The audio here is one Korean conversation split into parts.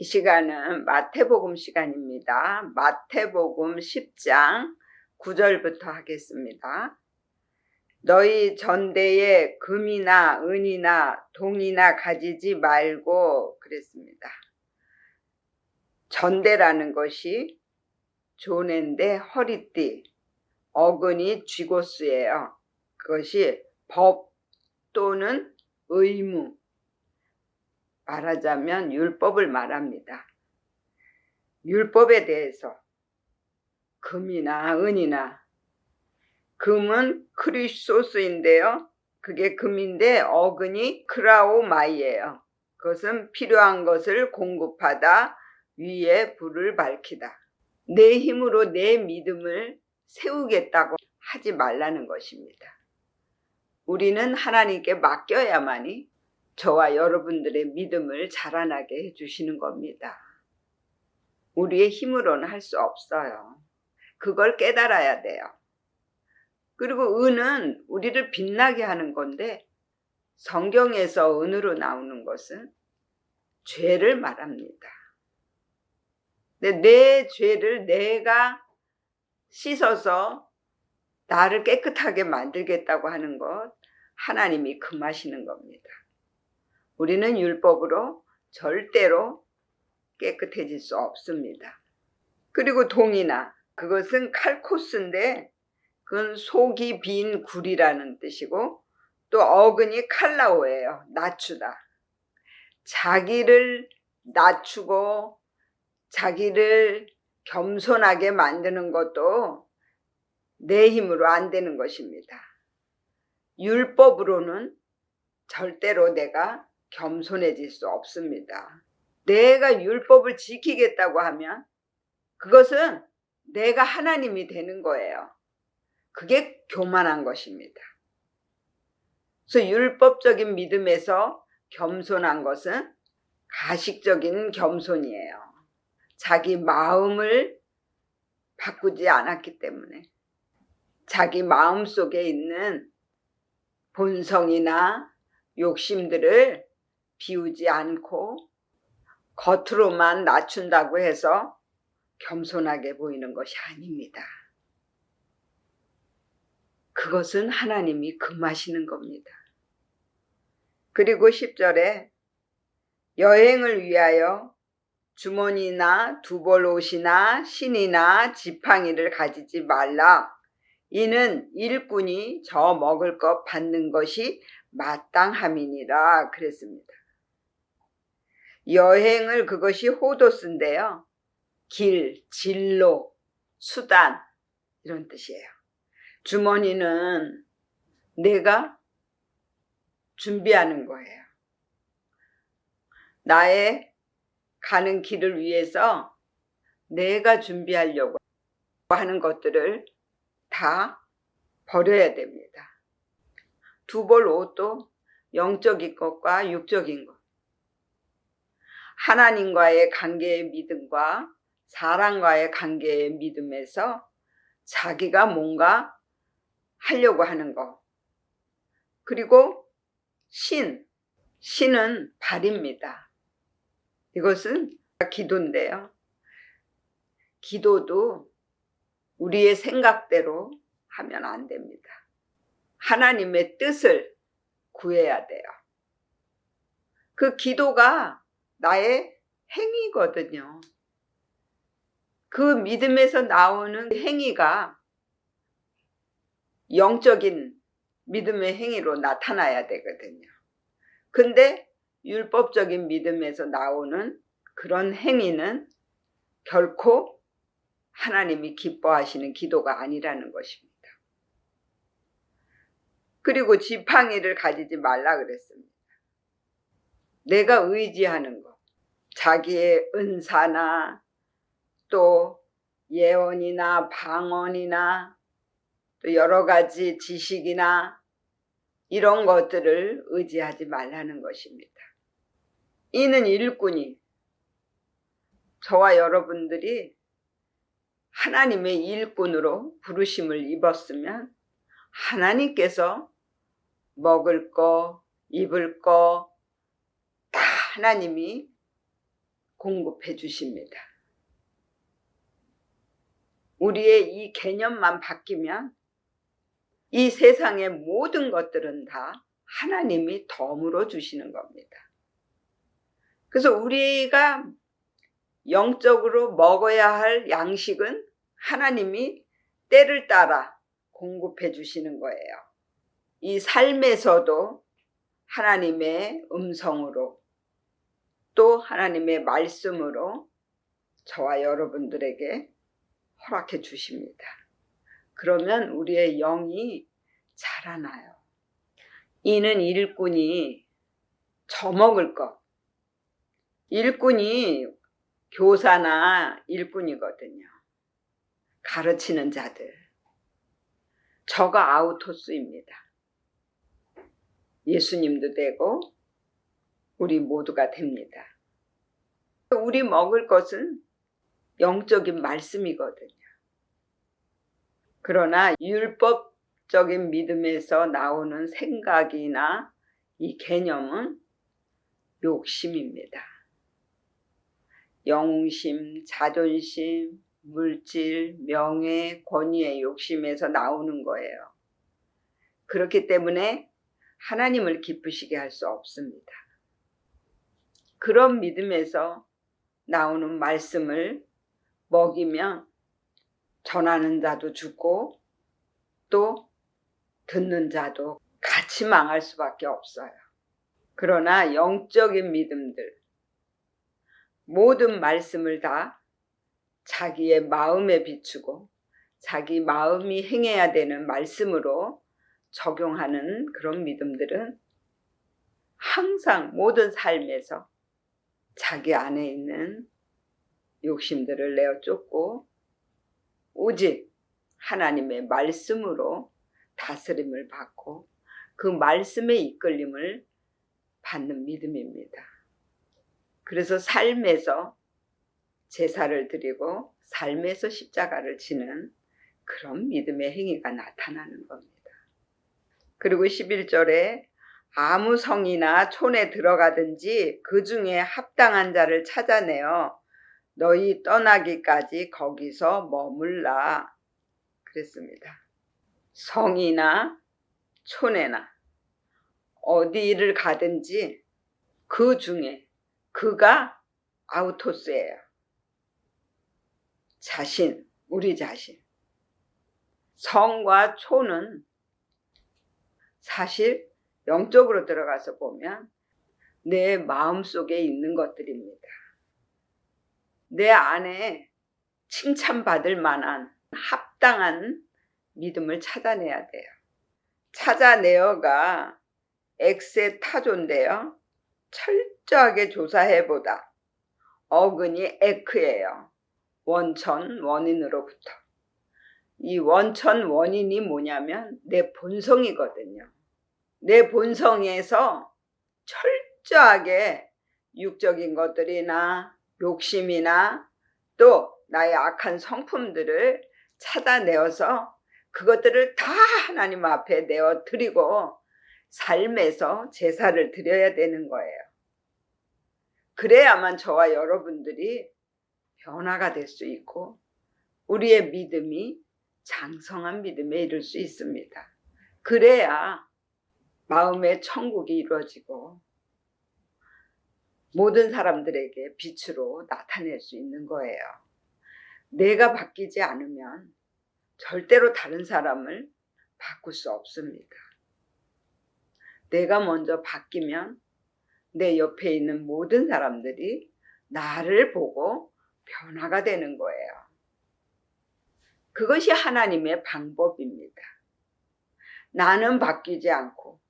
이 시간은 마태복음 시간입니다. 마태복음 10장 9절부터 하겠습니다. 너희 전대에 금이나 은이나 동이나 가지지 말고 그랬습니다. 전대라는 것이 조네인데 허리띠, 어근이 쥐고스예요. 그것이 법 또는 의무, 말하자면 율법을 말합니다. 율법에 대해서 금이나 은이나 금은 크리소스인데요. 그게 금인데 어근이 크라오마이예요. 그것은 필요한 것을 공급하다 위에 불을 밝히다. 내 힘으로 내 믿음을 세우겠다고 하지 말라는 것입니다. 우리는 하나님께 맡겨야만이 저와 여러분들의 믿음을 자라나게 해주시는 겁니다. 우리의 힘으로는 할 수 없어요. 그걸 깨달아야 돼요. 그리고 은은 우리를 빛나게 하는 건데 성경에서 은으로 나오는 것은 죄를 말합니다. 근데 내 죄를 내가 씻어서 나를 깨끗하게 만들겠다고 하는 것 하나님이 금하시는 겁니다. 우리는 율법으로 절대로 깨끗해질 수 없습니다. 그리고 동이나 그것은 칼코스인데 그건 속이 빈 굴이라는 뜻이고 또 어근이 칼라오예요. 낮추다. 자기를 낮추고 자기를 겸손하게 만드는 것도 내 힘으로 안 되는 것입니다. 율법으로는 절대로 내가 겸손해질 수 없습니다. 내가 율법을 지키겠다고 하면 그것은 내가 하나님이 되는 거예요. 그게 교만한 것입니다. 그래서 율법적인 믿음에서 겸손한 것은 가식적인 겸손이에요. 자기 마음을 바꾸지 않았기 때문에 자기 마음 속에 있는 본성이나 욕심들을 비우지 않고 겉으로만 낮춘다고 해서 겸손하게 보이는 것이 아닙니다. 그것은 하나님이 금하시는 겁니다. 그리고 10절에 여행을 위하여 주머니나 두벌 옷이나 신이나 지팡이를 가지지 말라. 이는 일꾼이 저 먹을 것 받는 것이 마땅함이니라 그랬습니다. 여행을 그것이 호도스인데요. 길, 진로, 수단 이런 뜻이에요. 주머니는 내가 준비하는 거예요. 나의 가는 길을 위해서 내가 준비하려고 하는 것들을 다 버려야 됩니다. 두 벌 옷도 영적인 것과 육적인 것. 하나님과의 관계의 믿음과 사람과의 관계의 믿음에서 자기가 뭔가 하려고 하는 것. 그리고 신. 신은 발입니다. 이것은 기도인데요. 기도도 우리의 생각대로 하면 안 됩니다. 하나님의 뜻을 구해야 돼요. 그 기도가 나의 행위거든요. 그 믿음에서 나오는 행위가 영적인 믿음의 행위로 나타나야 되거든요. 근데 율법적인 믿음에서 나오는 그런 행위는 결코 하나님이 기뻐하시는 기도가 아니라는 것입니다. 그리고 지팡이를 가지지 말라 그랬습니다. 내가 의지하는 것, 자기의 은사나 또 예언이나 방언이나 또 여러 가지 지식이나 이런 것들을 의지하지 말라는 것입니다. 이는 일꾼이 저와 여러분들이 하나님의 일꾼으로 부르심을 입었으면 하나님께서 먹을 거, 입을 거 다 하나님이 공급해 주십니다. 우리의 이 개념만 바뀌면 이 세상의 모든 것들은 다 하나님이 덤으로 주시는 겁니다. 그래서 우리가 영적으로 먹어야 할 양식은 하나님이 때를 따라 공급해 주시는 거예요. 이 삶에서도 하나님의 음성으로 또 하나님의 말씀으로 저와 여러분들에게 허락해 주십니다. 그러면 우리의 영이 자라나요. 이는 일꾼이 저먹을 것. 일꾼이 교사나 일꾼이거든요. 가르치는 자들. 저가 아우토스입니다. 예수님도 되고 우리 모두가 됩니다. 우리 먹을 것은 영적인 말씀이거든요. 그러나 율법적인 믿음에서 나오는 생각이나 이 개념은 욕심입니다. 영웅심, 자존심, 물질, 명예, 권위의 욕심에서 나오는 거예요. 그렇기 때문에 하나님을 기쁘시게 할 수 없습니다. 그런 믿음에서 나오는 말씀을 먹이면 전하는 자도 죽고 또 듣는 자도 같이 망할 수밖에 없어요. 그러나 영적인 믿음들, 모든 말씀을 다 자기의 마음에 비추고 자기 마음이 행해야 되는 말씀으로 적용하는 그런 믿음들은 항상 모든 삶에서 자기 안에 있는 욕심들을 내어 쫓고 오직 하나님의 말씀으로 다스림을 받고 그 말씀의 이끌림을 받는 믿음입니다. 그래서 삶에서 제사를 드리고 삶에서 십자가를 지는 그런 믿음의 행위가 나타나는 겁니다. 그리고 11절에 아무 성이나 촌에 들어가든지 그 중에 합당한 자를 찾아내어 너희 떠나기까지 거기서 머물라 그랬습니다. 성이나 촌에나 어디를 가든지 그 중에 그가 아우토스예요. 자신, 우리 자신. 성과 촌은 사실 영적으로 들어가서 보면 내 마음 속에 있는 것들입니다. 내 안에 칭찬받을 만한 합당한 믿음을 찾아내야 돼요. 찾아내어가 엑세 타조인데요. 철저하게 조사해보다 어근이 에크예요. 원천 원인으로부터. 이 원천 원인이 뭐냐면 내 본성이거든요. 내 본성에서 철저하게 육적인 것들이나 욕심이나 또 나의 악한 성품들을 찾아내어서 그것들을 다 하나님 앞에 내어 드리고 삶에서 제사를 드려야 되는 거예요. 그래야만 저와 여러분들이 변화가 될 수 있고 우리의 믿음이 장성한 믿음에 이를 수 있습니다. 그래야 마음의 천국이 이루어지고 모든 사람들에게 빛으로 나타낼 수 있는 거예요. 내가 바뀌지 않으면 절대로 다른 사람을 바꿀 수 없습니다. 내가 먼저 바뀌면 내 옆에 있는 모든 사람들이 나를 보고 변화가 되는 거예요. 그것이 하나님의 방법입니다. 나는 바뀌지 않고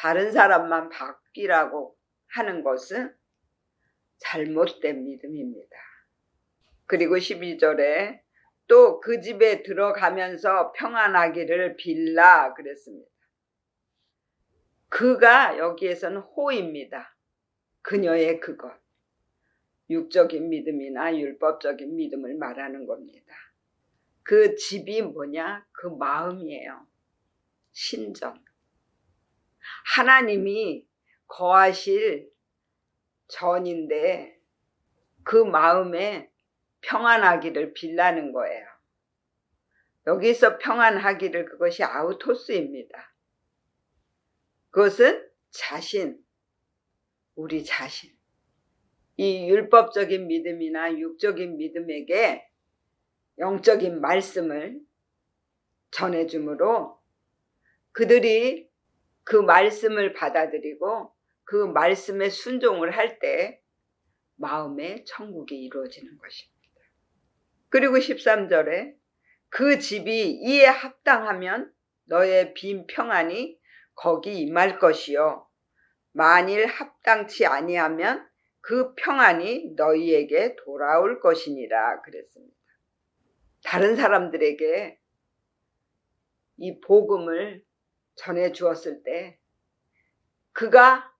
다른 사람만 바뀌라고 하는 것은 잘못된 믿음입니다. 그리고 12절에 또 그 집에 들어가면서 평안하기를 빌라 그랬습니다. 그가 여기에서는 호입니다. 그녀의 그것. 육적인 믿음이나 율법적인 믿음을 말하는 겁니다. 그 집이 뭐냐? 그 마음이에요. 신정. 하나님이 거하실 전인데 그 마음에 평안하기를 빌라는 거예요. 여기서 평안하기를 그것이 아우토스입니다. 그것은 자신, 우리 자신. 이 율법적인 믿음이나 육적인 믿음에게 영적인 말씀을 전해주므로 그들이 그 말씀을 받아들이고 그 말씀에 순종을 할 때 마음의 천국이 이루어지는 것입니다. 그리고 13절에 그 집이 이에 합당하면 너의 빈 평안이 거기 임할 것이요. 만일 합당치 아니하면 그 평안이 너희에게 돌아올 것이니라 그랬습니다. 다른 사람들에게 이 복음을 전해 주었을 때 그가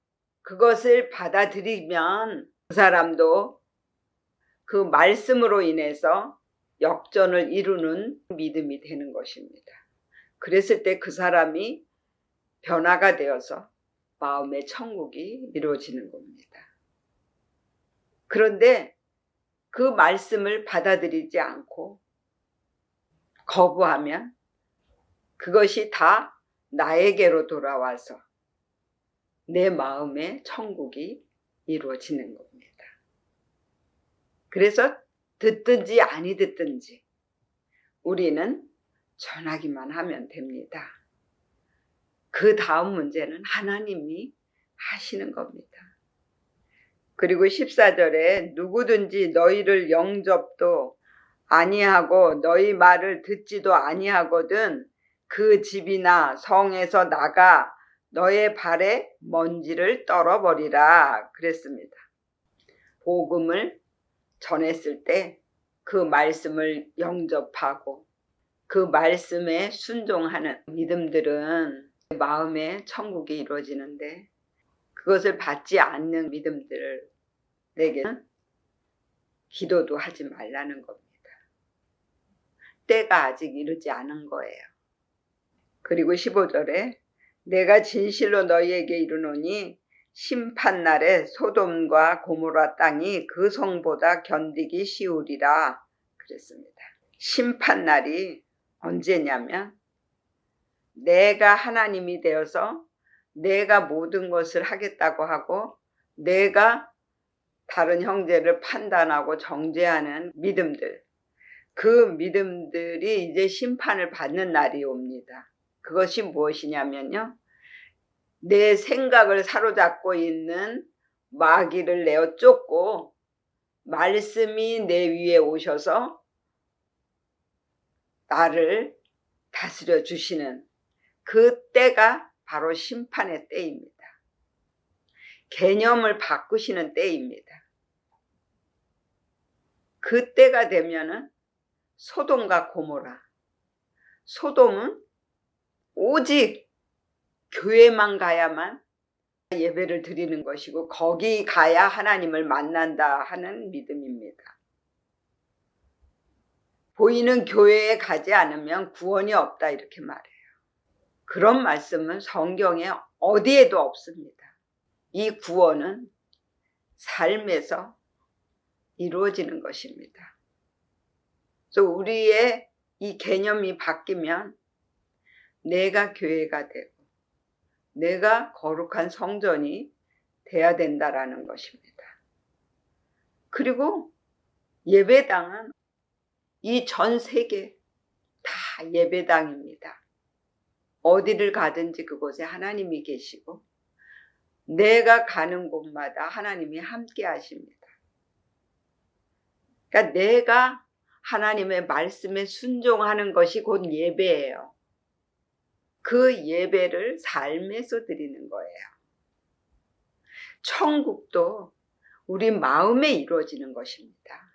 그것을 받아들이면 그 사람도 그 말씀으로 인해서 역전을 이루는 믿음이 되는 것입니다. 그랬을 때 그 사람이 변화가 되어서 마음의 천국이 이루어지는 겁니다. 그런데 그 말씀을 받아들이지 않고 거부하면 그것이 다 나에게로 돌아와서 내 마음의 천국이 이루어지는 겁니다. 그래서 듣든지 아니 듣든지 우리는 전하기만 하면 됩니다. 그 다음 문제는 하나님이 하시는 겁니다. 그리고 14절에 누구든지 너희를 영접도 아니하고 너희 말을 듣지도 아니하거든 그 집이나 성에서 나가 너의 발에 먼지를 떨어버리라 그랬습니다. 복음을 전했을 때 그 말씀을 영접하고 그 말씀에 순종하는 믿음들은 마음의 천국이 이루어지는데 그것을 받지 않는 믿음들에게는 기도도 하지 말라는 겁니다. 때가 아직 이르지 않은 거예요. 그리고 15절에 내가 진실로 너희에게 이르노니 심판날에 소돔과 고모라 땅이 그 성보다 견디기 쉬우리라 그랬습니다. 심판날이 언제냐면 내가 하나님이 되어서 내가 모든 것을 하겠다고 하고 내가 다른 형제를 판단하고 정죄하는 믿음들 그 믿음들이 이제 심판을 받는 날이 옵니다. 그것이 무엇이냐면요. 내 생각을 사로잡고 있는 마귀를 내어 쫓고 말씀이 내 위에 오셔서 나를 다스려 주시는 그 때가 바로 심판의 때입니다. 개념을 바꾸시는 때입니다. 그 때가 되면은 소돔과 고모라. 소돔은 오직 교회만 가야만 예배를 드리는 것이고 거기 가야 하나님을 만난다 하는 믿음입니다. 보이는 교회에 가지 않으면 구원이 없다 이렇게 말해요. 그런 말씀은 성경에 어디에도 없습니다. 이 구원은 삶에서 이루어지는 것입니다. 그래서 우리의 이 개념이 바뀌면 내가 교회가 되고 내가 거룩한 성전이 돼야 된다라는 것입니다. 그리고 예배당은 이 전 세계 다 예배당입니다. 어디를 가든지 그곳에 하나님이 계시고 내가 가는 곳마다 하나님이 함께 하십니다. 그러니까 내가 하나님의 말씀에 순종하는 것이 곧 예배예요. 그 예배를 삶에서 드리는 거예요. 천국도 우리 마음에 이루어지는 것입니다.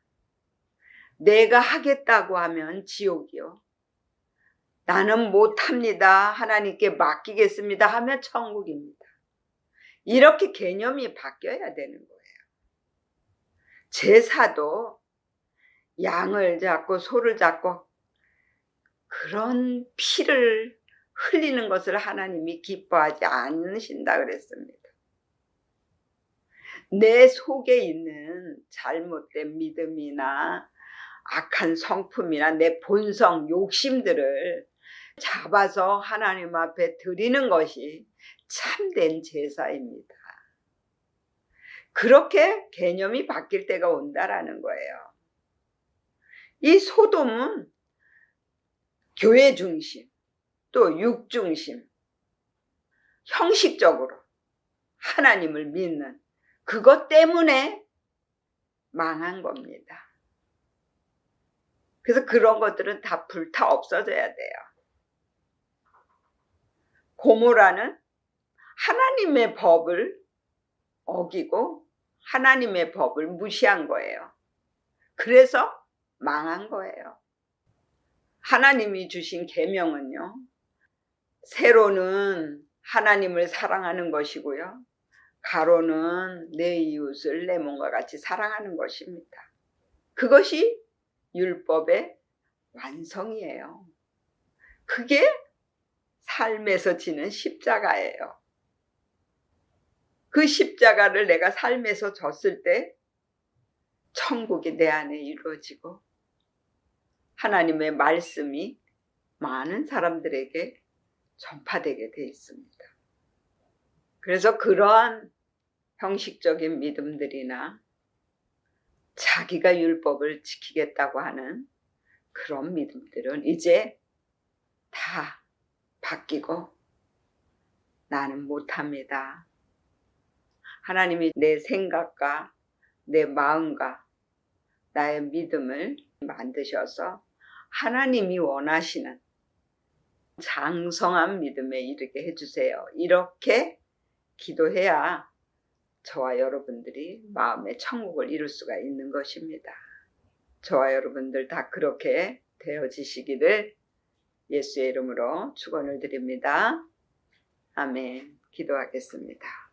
내가 하겠다고 하면 지옥이요. 나는 못합니다. 하나님께 맡기겠습니다. 하면 천국입니다. 이렇게 개념이 바뀌어야 되는 거예요. 제사도 양을 잡고 소를 잡고 그런 피를 흘리는 것을 하나님이 기뻐하지 않으신다 그랬습니다. 내 속에 있는 잘못된 믿음이나 악한 성품이나 내 본성, 욕심들을 잡아서 하나님 앞에 드리는 것이 참된 제사입니다. 그렇게 개념이 바뀔 때가 온다라는 거예요. 이 소돔은 교회 중심, 또 육 중심, 형식적으로 하나님을 믿는 그것 때문에 망한 겁니다. 그래서 그런 것들은 다 불타 없어져야 돼요. 고모라는 하나님의 법을 어기고 하나님의 법을 무시한 거예요. 그래서 망한 거예요. 하나님이 주신 계명은요. 세로는 하나님을 사랑하는 것이고요. 가로는 내 이웃을 내 몸과 같이 사랑하는 것입니다. 그것이 율법의 완성이에요. 그게 삶에서 지는 십자가예요. 그 십자가를 내가 삶에서 졌을 때 천국이 내 안에 이루어지고 하나님의 말씀이 많은 사람들에게 전파되게 돼 있습니다. 그래서 그러한 형식적인 믿음들이나 자기가 율법을 지키겠다고 하는 그런 믿음들은 이제 다 바뀌고 나는 못합니다. 하나님이 내 생각과 내 마음과 나의 믿음을 만드셔서 하나님이 원하시는 장성한 믿음에 이르게 해주세요. 이렇게 기도해야 저와 여러분들이 마음의 천국을 이룰 수가 있는 것입니다. 저와 여러분들 다 그렇게 되어지시기를 예수의 이름으로 축원을 드립니다. 아멘. 기도하겠습니다.